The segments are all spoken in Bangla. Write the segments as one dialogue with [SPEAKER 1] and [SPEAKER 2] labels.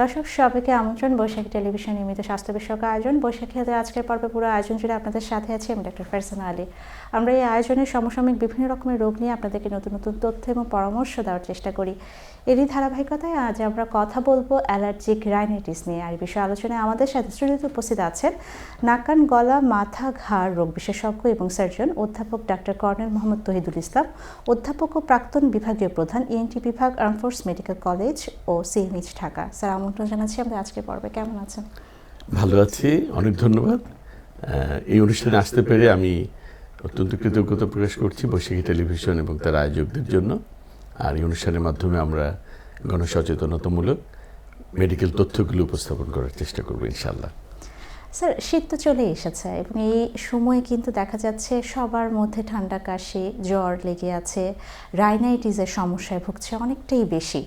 [SPEAKER 1] দর্শক, সবাইকে আমন্ত্রণ। বৈশাখী টেলিভিশন নিয়মিত স্বাস্থ্য বিষয়ক আয়োজন। বৈশাখী হাতে আজকের পর্বে পুরো আয়োজন জুড়ে আপনাদের সাথে আছি আমি ডক্টর ফেরসানা আলী আমরা এই আয়োজনে সমসাময়িক বিভিন্ন রকমের রোগ নিয়ে আপনাদেরকে নতুন নতুন তথ্য এবং পরামর্শ দেওয়ার চেষ্টা করি। এরই ধারাবাহিকতায় আজ আমরা কথা বলব অ্যালার্জিক রাইনাইটিস নিয়ে। আর বিষয়ে আলোচনায় আমাদের সাথে স্টুডিওতে উপস্থিত আছেন নাকান গলা, মাথা, ঘাড় রোগ বিশেষজ্ঞ এবং সার্জন অধ্যাপক ডাক্তার কর্নেল মোহাম্মদ তহিদুল ইসলাম, অধ্যাপক ও প্রাক্তন বিভাগীয় প্রধান ইএনটি বিভাগ আর্মফোর্স মেডিকেল কলেজ ও সিএমএইচ ঢাকা। স্যার আমন্ত্রণ জানাচ্ছি আমাদের আজকে পর্বে। কেমন আছেন?
[SPEAKER 2] ভালো আছি, অনেক ধন্যবাদ। এই অনুষ্ঠানে আসতে পেরে আমি অত্যন্ত কৃতজ্ঞতা প্রকাশ করছি বৈশাখী টেলিভিশন এবং তার আয়োজকদের জন্য। আর এই অনুষ্ঠানের মাধ্যমে আমরা গণসচেতনতামূলক মেডিকেল তথ্যগুলো উপস্থাপন করার চেষ্টা করব ইনশাল্লাহ
[SPEAKER 1] স্যার শীত তো চলে এসেছে এবং এই সময়ে কিন্তু দেখা যাচ্ছে সবার মধ্যে ঠান্ডা কাশি জ্বর লেগে আছে রাইনাইটিসের সমস্যায় ভুগছে অনেকটাই বেশি।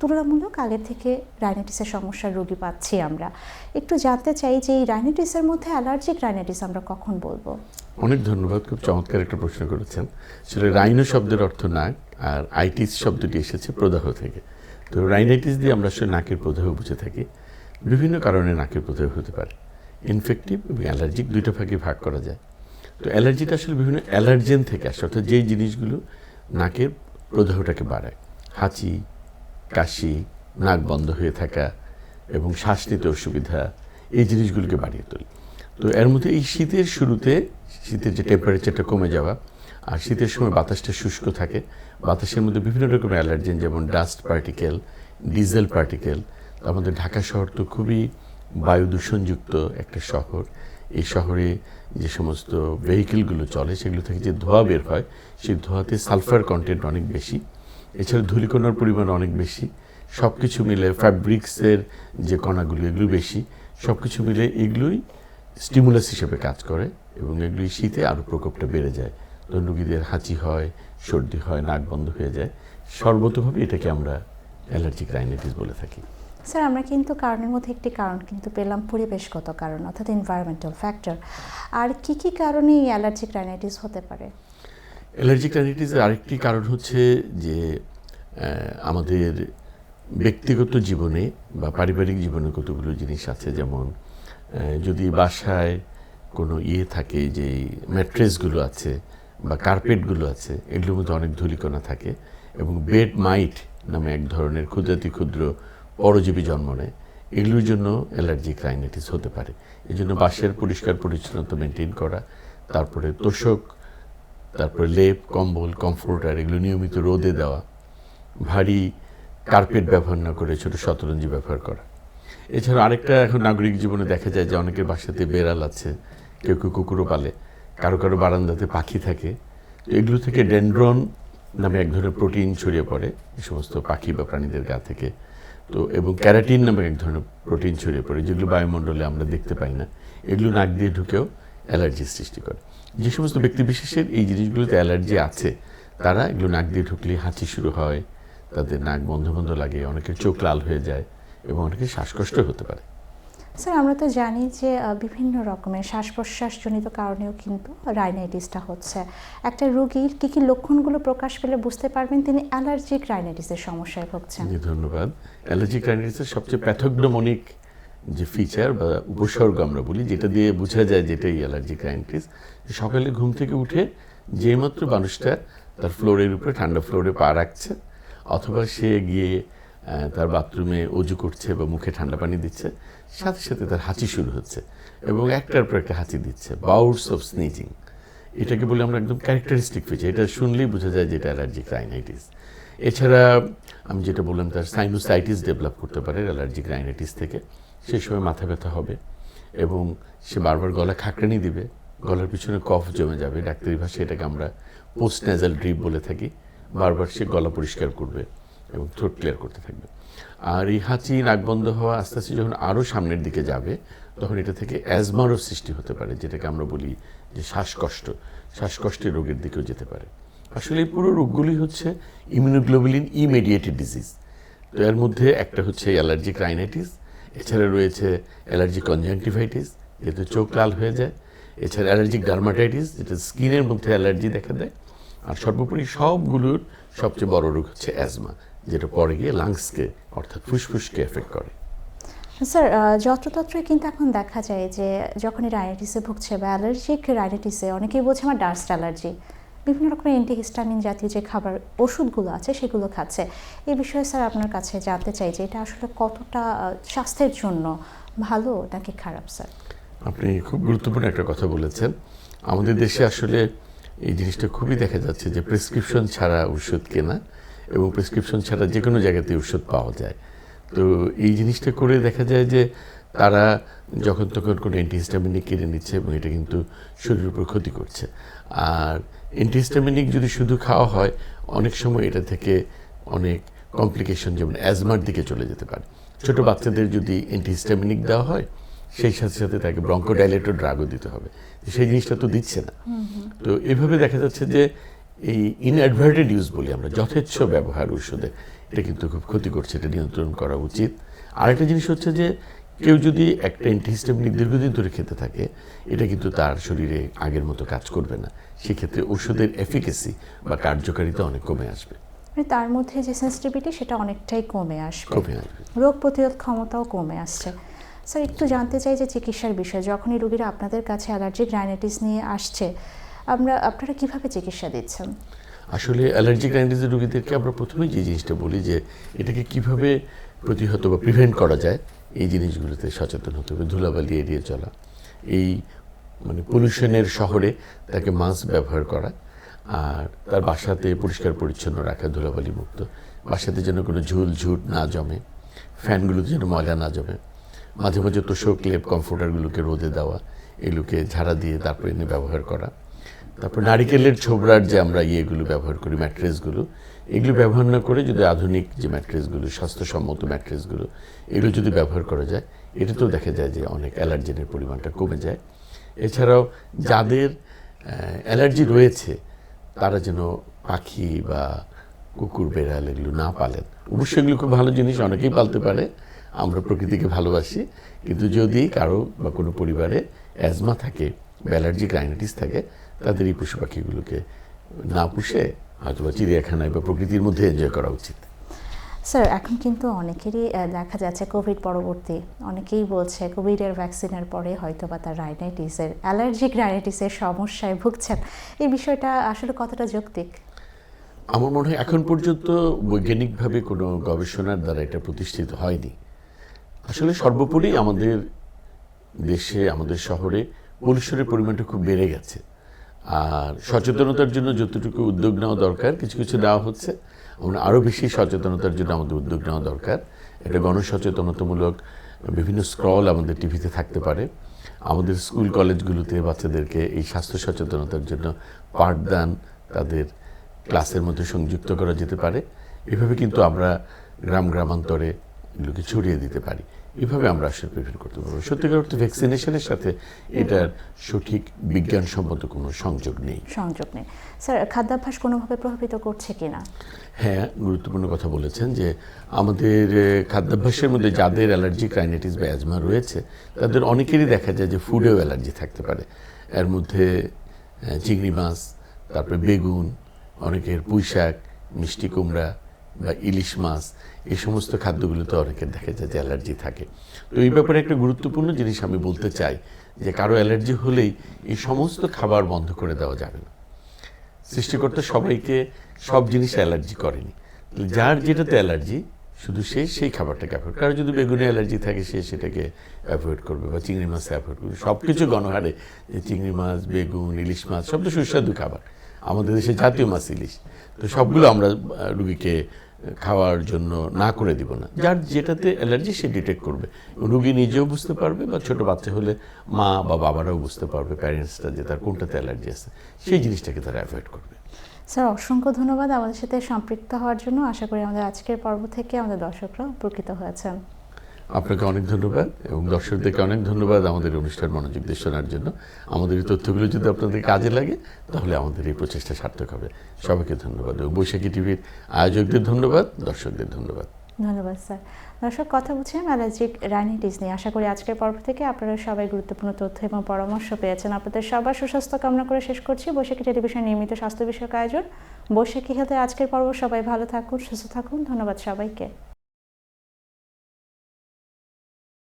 [SPEAKER 1] তুলনামূলক আগে থেকে রাইনাইটিসের সমস্যার রোগী পাচ্ছি আমরা। একটু জানতে চাই যে এই রাইনাইটিসের মধ্যে অ্যালার্জিক রাইনাইটিস আমরা কখন বলব?
[SPEAKER 2] অনেক ধন্যবাদ খুব চমৎকার একটা প্রশ্ন করেছেন। আসলে রাইনো শব্দের অর্থ নাক আর আইটিস শব্দটি এসেছে প্রদাহ থেকে। তো রাইনাইটিস দিয়ে আমরা আসলে নাকের প্রদাহ বুঝে থাকি। বিভিন্ন কারণে নাকের প্রদাহ হতে পারে। ইনফেক্টিভ এবং অ্যালার্জিক দুইটা ভাগে ভাগ করা যায়। তো অ্যালার্জিটা আসলে বিভিন্ন অ্যালার্জেন থেকে আসে, অর্থাৎ যেই জিনিসগুলো নাকের প্রদাহটাকে বাড়ায়। হাঁচি, কাশি, নাক বন্ধ হয়ে থাকা এবং শ্বাস নিতে অসুবিধা, এই জিনিসগুলোকে বাড়িয়ে তোলে। তো এর মধ্যে এই শীতের শুরুতে, শীতের যে টেম্পারেচারটা কমে যাওয়া আর শীতের সময় বাতাসটা শুষ্ক থাকে। বাতাসের মধ্যে বিভিন্ন রকমের অ্যালার্জেন, যেমন ডাস্ট পার্টিকেল, ডিজেল পার্টিকেল। আমাদের ঢাকা শহর তো খুবই বায়ু দূষণযুক্ত একটা শহর। এই শহরে যে সমস্ত ভেহিকেলগুলো চলে, সেগুলো থেকে যে ধোঁয়া বের হয়, সেই ধোঁয়াতে সালফার কন্টেন্ট অনেক বেশি। এছাড়া ধূলিকণার পরিমাণ অনেক বেশি। সব কিছু মিলে ফ্যাব্রিক্সের যে কণাগুলো, এগুলো বেশি। সব কিছু মিলে এগুলোই স্টিমুলাস হিসেবে কাজ করে এবং এগুলি শীতে আরও প্রকোপটা বেড়ে যায়। রুগীদের হাঁচি হয় সর্দি হয় নাক বন্ধ হয়ে যায়। সর্বতভাবে এটাকে আমরা অ্যালার্জিক রাইনাইটিস বলে থাকি।
[SPEAKER 1] স্যার আমরা কিন্তু কারণের মধ্যে একটি কারণ কিন্তু পেলাম পরিবেশগত কারণ অর্থাৎ এনভায়রনমেন্টাল ফ্যাক্টর আর কি কি কারণে এই অ্যালার্জিক রাইনাইটিস হতে পারে?
[SPEAKER 2] অ্যালার্জিক রাইনাইটিসের আরেকটি কারণ হচ্ছে যে আমাদের ব্যক্তিগত জীবনে বা পারিবারিক জীবনে কতগুলো জিনিস আছে যেমন যদি বাসায় কোনো ইয়ে থাকে যে ম্যাট্রেসগুলো আছে বা কার্পেটগুলো আছে, এগুলোর মধ্যে অনেক ধূলিকণা থাকে এবং বেড মাইট নামে এক ধরনের ক্ষুদ্রাতি ক্ষুদ্র পরজীবী জন্ম নেয়। এগুলোর জন্য অ্যালার্জিক রাইনাইটিস হতে পারে। এই জন্য বাসের পরিষ্কার পরিচ্ছন্নতা মেনটেন করা, তারপরে তোষক, তারপরে লেপ, কম্বল কমফোর্টার এগুলো নিয়মিত রোদে দেওয়া, ভারী কার্পেট ব্যবহার না করে ছোটো শতরঞ্জি ব্যবহার করা। এছাড়া আরেকটা এখন নাগরিক জীবনে দেখা যায় যে অনেকের বাসাতে বেড়াল আছে, কেউ কেউ কুকুরও পালে। কারও কারও বারান্দাতে পাখি থাকে। তো এগুলো থেকে ডেন্ড্রন নামে এক ধরনের প্রোটিন ছড়িয়ে পড়ে, এই সমস্ত পাখি বা প্রাণীদের গা থেকে। তো এবং ক্যারাটিন নামে এক ধরনের প্রোটিন ছড়িয়ে পড়ে, যেগুলো বায়ুমণ্ডলে আমরা দেখতে পাই না। এগুলো নাক দিয়ে ঢুকেও অ্যালার্জির সৃষ্টি করে। যে সমস্ত ব্যক্তি বিশেষের এই জিনিসগুলোতে অ্যালার্জি আছে, তারা এগুলো নাক দিয়ে ঢুকলে হাঁচি শুরু হয়, তাদের নাক বন্ধ বন্ধ লাগে, অনেকের চোখ লাল হয়ে যায় এবং অনেকের শ্বাসকষ্ট হতে পারে।
[SPEAKER 1] স্যার আমরা তো জানি যে বিভিন্ন রকমের শ্বাস প্রশ্বাসজনিত কারণেও কিন্তু রাইনাইটিসটা হচ্ছে। একটা রোগীর কী কী লক্ষণগুলো প্রকাশ পেলে বুঝতে পারবেন? তিনি অ্যালার্জিক রাইনাইটিসের সমস্যায় ভুগছেন।
[SPEAKER 2] ধন্যবাদ। অ্যালার্জিক রাইনাইটিসের সবচেয়ে প্যাথোগনোমনিক যে ফিচার বা উপসর্গ আমরা বলি, যেটা দিয়ে বোঝা যায় যেটাই অ্যালার্জিক রাইনাইটিস সকালে ঘুম থেকে উঠে যেইমাত্র মানুষটা তার ফ্লোরের উপরে, ঠান্ডা ফ্লোরে পা রাখছে, অথবা সে গিয়ে তার বাথরুমে অজু করছে বা মুখে ঠান্ডা পানি দিচ্ছে সাথে সাথে তার হাঁচি শুরু হচ্ছে এবং একটার পর একটা হাঁচি দিচ্ছে বাউটস অফ স্নিজিং এটাকে বলে আমরা একদম ক্যারেক্টারিস্টিক ফিচার এটা শুনলেই বোঝা যায় যে এটা অ্যালার্জিক রাইনাইটিস এছাড়া আমি যেটা বললাম, তার সাইনোসাইটিস ডেভেলপ করতে পারে অ্যালার্জিক রাইনাইটিস থেকে। সেই সময় মাথা ব্যথা হবে এবং সে বারবার গলা খাকড়ানি দিবে। গলার পিছনে কফ জমে যাবে। ডাক্তারি ভাষায় এটাকে আমরা পোস্ট ন্যাজাল ড্রিপ বলে থাকি। বারবার সে গলা পরিষ্কার করবে এবং থ্রোট ক্লিয়ার করতে থাকবে। আর এই হাঁচি নাক বন্ধ হওয়া আস্তে আস্তে যখন আরও সামনের দিকে যাবে, তখন এটা থেকে অ্যাজমারও সৃষ্টি হতে পারে, যেটাকে আমরা বলি যে শ্বাসকষ্ট। শ্বাসকষ্টের রোগের দিকেও যেতে পারে। আসলে পুরো রোগগুলি হচ্ছে ইমিউনোগ্লোবুলিন ইমেডিয়েটেড ডিজিজ তো এর মধ্যে একটা হচ্ছে অ্যালার্জিক রাইনাইটিস এছাড়া রয়েছে অ্যালার্জিক কনজাংটিভাইটিস যেহেতু চোখ লাল হয়ে যায়। এছাড়া অ্যালার্জিক ডার্মাটাইটিস যেটা স্কিনের মধ্যে অ্যালার্জি দেখা দেয়। আর সর্বোপরি সবগুলোর সবচেয়ে বড় রোগ হচ্ছে অ্যাজমা যেটা পরে গিয়ে লাংসকে অর্থাৎ ফুসফুসকে এফেক্ট করে।
[SPEAKER 1] স্যার আহ, যত্রতত্রই কিন্তু এখন দেখা যায় যে যখনই রাইনাইটিসে ভুগছে বা অ্যালার্জিক রাইনাইটিসে অনেকেই বলছে আমার ডাস্ট অ্যালার্জি। বিভিন্ন রকমের অ্যান্টিহিস্টামিন জাতীয় যে খাবার ওষুধগুলো আছে সেগুলো খাচ্ছে। এই বিষয়ে স্যার আপনার কাছে জানতে চাই যে এটা আসলে কতটা স্বাস্থ্যের জন্য ভালো নাকি খারাপ স্যার?
[SPEAKER 2] আপনি খুব গুরুত্বপূর্ণ একটা কথা বলেছেন। আমাদের দেশে আসলে এই জিনিসটা খুবই দেখা যাচ্ছে যে প্রেসক্রিপশন ছাড়া ওষুধ কেনা এবং প্রেসক্রিপশন ছাড়া যে কোনো জায়গাতে ওষুধ পাওয়া যায়। তো এই জিনিসটা করে দেখা যায় যে তারা যখন তখন কোনো অ্যান্টিহিস্টামিনিক কিনে নিচ্ছে এবং এটা কিন্তু শরীরের উপর ক্ষতি করছে। আর অ্যান্টিহিস্টামিনিক যদি শুধু খাওয়া হয়, অনেক সময় এটা থেকে অনেক কমপ্লিকেশন যেমন অ্যাজমার দিকে চলে যেতে পারে। ছোট বাচ্চাদের যদি অ্যান্টিহিস্টামিনিক দেওয়া হয় সেই সাথে সাথে তাকে ব্রঙ্কোডাইলেটর ড্রাগও দিতে হবে। সেই জিনিসটা তো দিচ্ছে না। তো এভাবে দেখা যাচ্ছে যে এই ইনঅ্যাডভার্টেড ইউজ বলি আমরা যথেচ্ছ ব্যবহার ওষুধে এটা কিন্তু খুব ক্ষতি করছে এটা নিয়ন্ত্রণ করা উচিত। আরেকটা জিনিস হচ্ছে যে কেউ যদি একটা অ্যান্টিহিস্টামিনিক দীর্ঘদিন ধরে খেতে থাকে এটা কিন্তু তার শরীরে আগের মতো কাজ করবে না। সেক্ষেত্রে ওষুধের এফিকেসি বা কার্যকারিতা অনেক কমে আসবে।
[SPEAKER 1] মানে তার মধ্যে যে সেন্সিটিভিটি সেটা অনেকটাই কমে আসবে। রোগ প্রতিরোধ ক্ষমতাও কমে আসছে। স্যার, একটু জানতে চাই যে চিকিৎসার বিষয়ে, যখনই রোগীরা আপনাদের কাছে অ্যালার্জিক রাইনাইটিস নিয়ে আসছে, আমরা, আপনারা কীভাবে চিকিৎসা দিচ্ছেন?
[SPEAKER 2] আসলে অ্যালার্জিক রাইনাইটিসের রোগীদেরকে আমরা প্রথমেই যে জিনিসটা বলি যে, এটাকে কীভাবে প্রতিহত বা প্রিভেন্ট করা যায়, এই জিনিসগুলোতে সচেতন হতে হবে, ধুলাবালি এড়িয়ে চলা। এই মানে পলিউশনের শহরে তাকে মাস্ক ব্যবহার করা, আর তার বাসাতে পরিষ্কার পরিচ্ছন্ন রাখা, ধুলাবালি মুক্ত। বাসাতে যেন কোনো ঝুল ঝুট না জমে ফ্যানগুলোতে যেন ময়লা না জমে। মাঝে মাঝে তোষক লেপ কমফোর্টারগুলোকে রোদে দেওয়া, এগুলোকে ঝাড়া দিয়ে তারপরে এনে ব্যবহার করা। তারপর নারিকেলের ছোবড়ার যে আমরা ইয়েগুলো ব্যবহার করি, ম্যাট্রেসগুলো, এগুলো ব্যবহার না করে যদি আধুনিক যে ম্যাট্রেসগুলো, স্বাস্থ্যসম্মত ম্যাট্রেসগুলো, এগুলো যদি ব্যবহার করা যায়, এটাতেও দেখা যায় যে অনেক অ্যালার্জেনের পরিমাণটা কমে যায়। এছাড়াও যাদের অ্যালার্জি রয়েছে, তারা যেন পাখি বা কুকুর, বেড়াল এগুলো না পালেন। অবশ্যই এগুলো খুব ভালো জিনিস, অনেকেই পালতে পারে। আমরা প্রকৃতিকে ভালোবাসি কিন্তু যদি কারও বা কোনো পরিবারে অ্যাজমা থাকে বা অ্যালার্জিক রাইনাইটিস থাকে তাদের এই পশু পাখিগুলোকে না পুষে হয়তো বা চিড়িয়াখানায় বা প্রকৃতির মধ্যে এনজয় করা উচিত।
[SPEAKER 1] স্যার এখন কিন্তু অনেকেরই দেখা যাচ্ছে কোভিড পরবর্তী। অনেকেই বলছে কোভিডের ভ্যাকসিনের পরে হয়তো বা তার রাইনাইটিসের অ্যালার্জিক রাইনাইটিসের সমস্যায় ভুগছেন। এই বিষয়টা আসলে কতটা যৌক্তিক?
[SPEAKER 2] আমার মনে হয় এখন পর্যন্ত বৈজ্ঞানিকভাবে কোনো গবেষণার দ্বারা এটা প্রতিষ্ঠিত হয়নি। আসলে সর্বোপরি আমাদের দেশে আমাদের শহরে পলিউশনের পরিমাণটা খুব বেড়ে গেছে। আর সচেতনতার জন্য যতটুকু উদ্যোগ নেওয়া দরকার কিছু কিছু দেওয়া হচ্ছে। আমরা আরও বেশি সচেতনতার জন্য আমাদের উদ্যোগ নেওয়া দরকার। একটা গণসচেতনতামূলক বিভিন্ন স্ক্রল আমাদের টিভিতে থাকতে পারে। আমাদের স্কুল কলেজগুলোতে বাচ্চাদেরকে এই স্বাস্থ্য সচেতনতার জন্য পাঠদান তাদের ক্লাসের মধ্যে সংযুক্ত করা যেতে পারে। এভাবে কিন্তু আমরা গ্রাম গ্রামান্তরে এগুলোকে ছড়িয়ে দিতে পারি। এভাবে আমরা আসলে প্রিভেন্ট করতে পারব। সত্যিকার অর্থে ভ্যাকসিনেশনের সাথে এটার সঠিক বিজ্ঞানসম্মত কোনো সংযোগ নেই।
[SPEAKER 1] সংযোগ নেই। স্যার খাদ্যাভ্যাস কোনোভাবে প্রভাবিত করছে কিনা?
[SPEAKER 2] হ্যাঁ গুরুত্বপূর্ণ কথা বলেছেন যে আমাদের খাদ্যাভ্যাসের মধ্যে যাদের অ্যালার্জি রাইনাইটিস বা অ্যাজমা রয়েছে তাদের অনেকেরই দেখা যায় যে ফুডেও অ্যালার্জি থাকতে পারে। এর মধ্যে চিংড়ি মাছ তারপরে বেগুন অনেকের পুঁই শাক মিষ্টি কুমড়া বা ইলিশ মাছ, এই সমস্ত খাদ্যগুলোতে অনেকের দেখা যায় যে অ্যালার্জি থাকে। তো এই ব্যাপারে একটা গুরুত্বপূর্ণ জিনিস আমি বলতে চাই যে, কারও অ্যালার্জি হলেই এই সমস্ত খাবার বন্ধ করে দেওয়া যাবে না। সৃষ্টিকর্তা সবাইকে সব জিনিস অ্যালার্জি করেনি। যার যেটাতে অ্যালার্জি, শুধু সে সেই খাবারটাকে অ্যাভয়েড কারও। যদি বেগুনে অ্যালার্জি থাকে, সে সেটাকে অ্যাভয়েড করবে বা চিংড়ি মাছ অ্যাভয়েড করবে। সব কিছু গণহারে যে চিংড়ি মাছ, বেগুন, ইলিশ মাছ, সব তো সুস্বাদু খাবার। আমাদের দেশে জাতীয় মাছ ইলিশ। তো সবগুলো আমরা রুগীকে খাওয়ার জন্য না করে দিব না। যার যেটাতে অ্যালার্জি সে ডিটেক্ট করবে। রুগী নিজেও বুঝতে পারবে বা ছোট বাচ্চা হলে মা বা বাবারাও বুঝতে পারবে প্যারেন্টসরা যে তার কোনটাতে অ্যালার্জি আছে, সেই জিনিসটাকে তারা অ্যাভয়েড করবে।
[SPEAKER 1] স্যার, অসংখ্য ধন্যবাদ আমাদের সাথে সম্পৃক্ত হওয়ার জন্য। আশা করি আমাদের আজকের পর্ব থেকে আমাদের দর্শকরা উপকৃত হয়েছেন।
[SPEAKER 2] আপনাকে অনেক ধন্যবাদ এবং দর্শকদেরকে অনেক ধন্যবাদ আমাদের অনুষ্ঠান মনোযোগ দিয়ে শোনার জন্য। আমাদের এই তথ্যগুলো যদি আপনাদের কাজে লাগে, তাহলে আমাদের এই প্রচেষ্টা সার্থক হবে। সবাইকে ধন্যবাদ এবং বৈশাখী টিভির আয়োজকদের ধন্যবাদ, দর্শকদের ধন্যবাদ।
[SPEAKER 1] ধন্যবাদ, স্যার। দর্শক, কথা বলছিলাম অ্যালার্জিক রাইনাইটিস নিয়ে আশা করি আজকের পর্ব থেকে আপনারা সবাই গুরুত্বপূর্ণ তথ্য এবং পরামর্শ পেয়েছেন। আপনাদের সবার সুস্বাস্থ্য কামনা করে শেষ করছি। বৈশাখী টেলিভিশন নিয়মিত স্বাস্থ্য বিষয়ক আয়োজন, বৈশাখী হেলথে আজকের পর্ব। সবাই ভালো থাকুন, সুস্থ থাকুন। ধন্যবাদ সবাইকে।